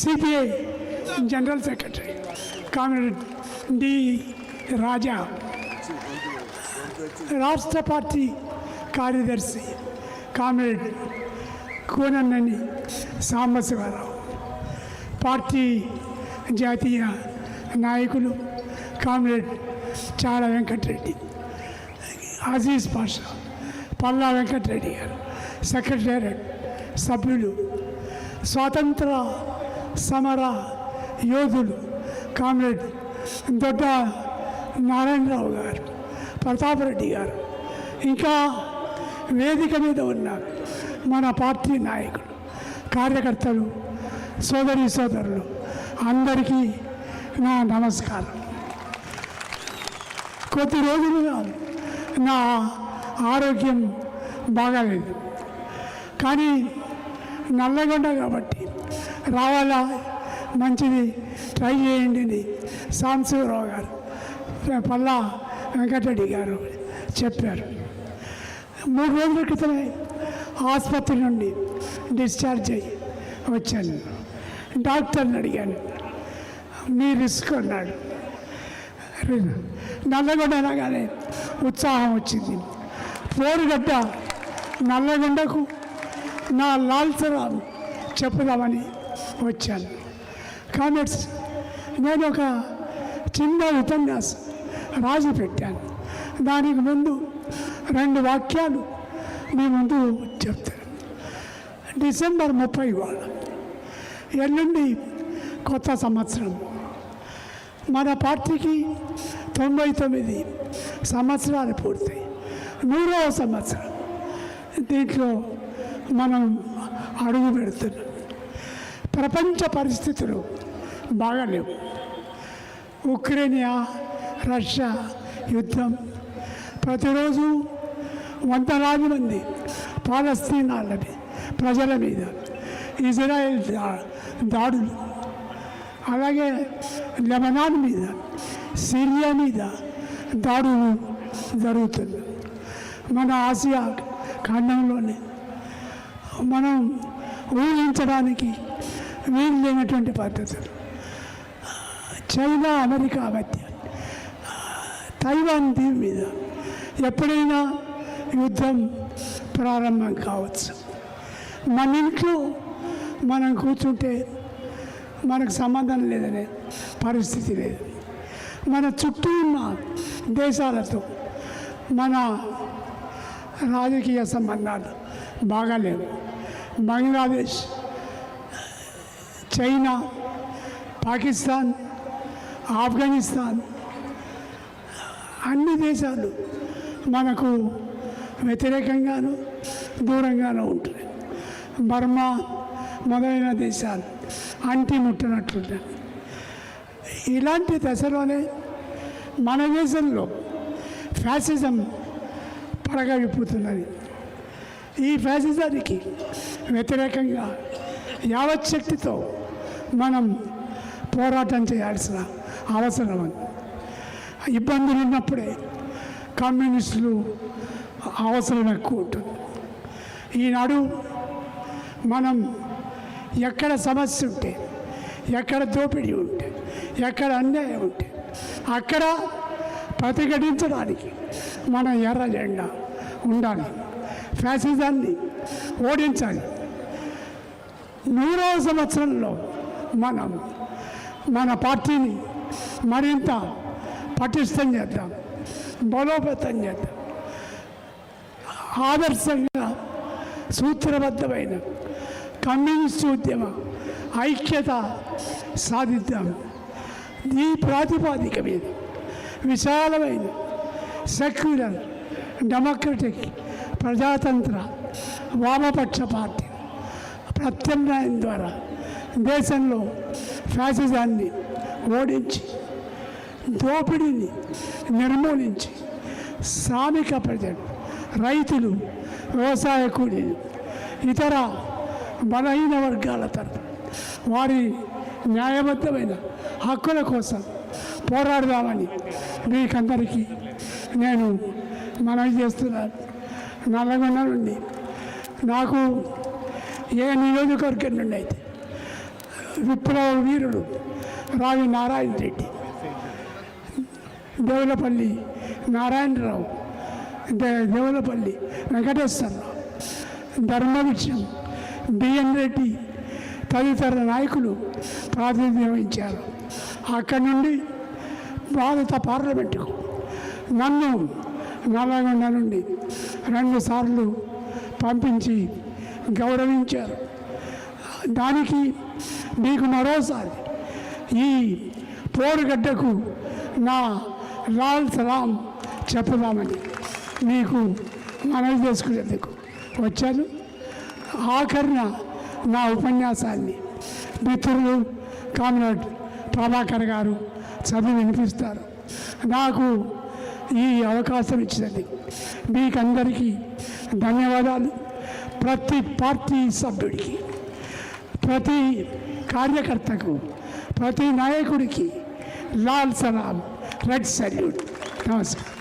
CPI general secretary comrade D Raja రాష్ట్ర party కార్యదర్శి comrade కోనన్నని Sambasivarao party జాతీయ నాయకులు కామ్రేడ్ చాడ వెంకటరెడ్డి అజీజ్ పాషా పల్లా వెంకటరెడ్డి గారు. సెక్రటేరియట్ సభ్యులు స్వాతంత్ర సమర యోధులు కామ్రేడ్ దొడ్డ నారాయణరావు గారు ప్రతాపరెడ్డి గారు ఇంకా వేదిక మీద ఉన్నారు మన పార్టీ నాయకులు కార్యకర్తలు సోదరి సోదరులు అందరికీ నా నమస్కారం. కొద్ది రోజులుగా నా ఆరోగ్యం బాగాలేదు. కానీ నల్లగొండ కాబట్టి రావాలా? మంచిది. ట్రై చేయండి అని సాంబశివరావు గారు. పల్లా వెంకటరెడ్డి గారు చెప్పారు. మూడు రోజుల క్రితమే ఆసుపత్రి నుండి డిశ్చార్జ్ అయ్యి వచ్చాను. డాక్టర్ని అడిగాను. మీ రిస్క్ అన్నాడు. నల్లగొండ అనగానే ఉత్సాహం వచ్చింది. పోరుగడ్డ నల్లగొండకు నా లాల్సరాలు చెప్పుదామని వచ్చాను. కామెంట్స్ నేను ఒక చిన్న ఉపన్యాసం రాజు పెట్టాను. దానికి ముందు రెండు వాక్యాలు మీ ముందు చెప్తాను. డిసెంబర్ ముప్పై వాళ్ళ ఎల్లుండి కొత్త సంవత్సరం. మన పార్టీకి తొంభై తొమ్మిది సంవత్సరాలు పూర్తయి. నూరవ సంవత్సరం. దీంట్లో మనం అడుగు పెడుతున్నాం ప్రపంచ పరిస్థితులు బాగాలేవు. ఉక్రెయినియా రష్యా యుద్ధం ప్రతిరోజు వందలాది మంది పాలస్తీనాల ప్రజల మీద ఇజ్రాయెల్ దా- దాడులు అలాగే లెబనాన్ మీద సిరియా మీద దాడులు జరుగుతుంది మన ఆసియా ఖండంలోనే మనం ఊహించడానికి వీలు లేనటువంటి పద్ధతులు. చైనా అమెరికా మధ్య తైవాన్ దీని మీద ఎప్పుడైనా యుద్ధం ప్రారంభం కావచ్చు. మన ఇంట్లో మనం కూర్చుంటే మనకు సంబంధం లేదనే పరిస్థితి లేదు. మన చుట్టూ ఉన్న దేశాలతో మన రాజకీయ సంబంధాలు బాగాలేవు బంగ్లాదేశ్ చైనా పాకిస్తాన్ ఆఫ్ఘనిస్తాన్ అన్ని దేశాలు మనకు వ్యతిరేకంగాను దూరంగానూ ఉంటున్నాయి బర్మా మొదలైన దేశాలు అంటి ముట్టనట్లున్నాయి ఇలాంటి దశలోనే మన దేశంలో ఫ్యాసిజం పడగ విప్పుతున్నది ఈ ఫ్యాసిజానికి వ్యతిరేకంగా యావత్ శక్తితో మనం పోరాటం చేయాల్సిన అవసరం ఇబ్బందులు ఉన్నప్పుడే కమ్యూనిస్టులు అవసరం ఎక్కువ ఉంటుంది. ఈనాడు మనం ఎక్కడ సమస్య ఉంటే ఎక్కడ దోపిడీ ఉంటే ఎక్కడ అన్యాయం ఉంటే అక్కడ ప్రతిఘటించడానికి మన ఎర్ర జెండా ఉండాలి. ఫ్యాసిజాన్ని ఓడించాలి. నూరవ సంవత్సరంలో మనం మన పార్టీని మరింత పటిష్టం చేద్దాం బలోపేతం చేద్దాం. ఆదర్శంగా సూత్రబద్ధమైన కమ్యూనిస్టు ఉద్యమ ఐక్యత సాధిద్దాం. ఈ ప్రాతిపాదిక మీద విశాలమైన సెక్యులర్ డెమోక్రటిక్ ప్రజాతంత్ర వామపక్ష పార్టీ ప్రత్యామ్నాయం ద్వారా దేశంలో ఫ్యాసిజాన్ని ఓడించి దోపిడీని నిర్మూలించి శ్రామిక ప్రజలు రైతులు వ్యవసాయ కూలీలు ఇతర బలహీన వర్గాల తరపు వారి న్యాయబద్ధమైన హక్కుల కోసం పోరాడదామని మీకందరికీ నేను మనవి చేస్తున్నాను. నల్లగొండ నుండి నాకు ఏ నియోజకవర్గం నుండి అయితే విప్లవ వీరుడు రావి నారాయణ రెడ్డి దేవులపల్లి నారాయణరావు దేవులపల్లి వెంకటేశ్వరరావు ధర్మవిక్షం బిఎన్ రెడ్డి తదితర నాయకులు ప్రాతినిధ్యం వహించారు. అక్కడి నుండి భారత పార్లమెంటుకు నన్ను నల్లగొండ నుండి రెండు సార్లు పంపించి గౌరవించారు. దానికి మీకు మరోసారి ఈ పోరుగడ్డకు నా లాల్ సలాం చెప్పుదామని మీకు మనవి చేసుకునేందుకు వచ్చాను. ఆఖరిన నా ఉపన్యాసాన్ని మిత్రులు కామ్రేడ్ ప్రభాకర్ గారు చదివి వినిపిస్తారు. నాకు ఈ అవకాశం ఇచ్చినది మీకందరికీ ధన్యవాదాలు. ప్రతి పార్టీ సభ్యుడికి ప్రతి కార్యకర్తకు ప్రతి నాయకుడికి లాల్ సలాం రెడ్ సల్యూట్. నమస్కారం.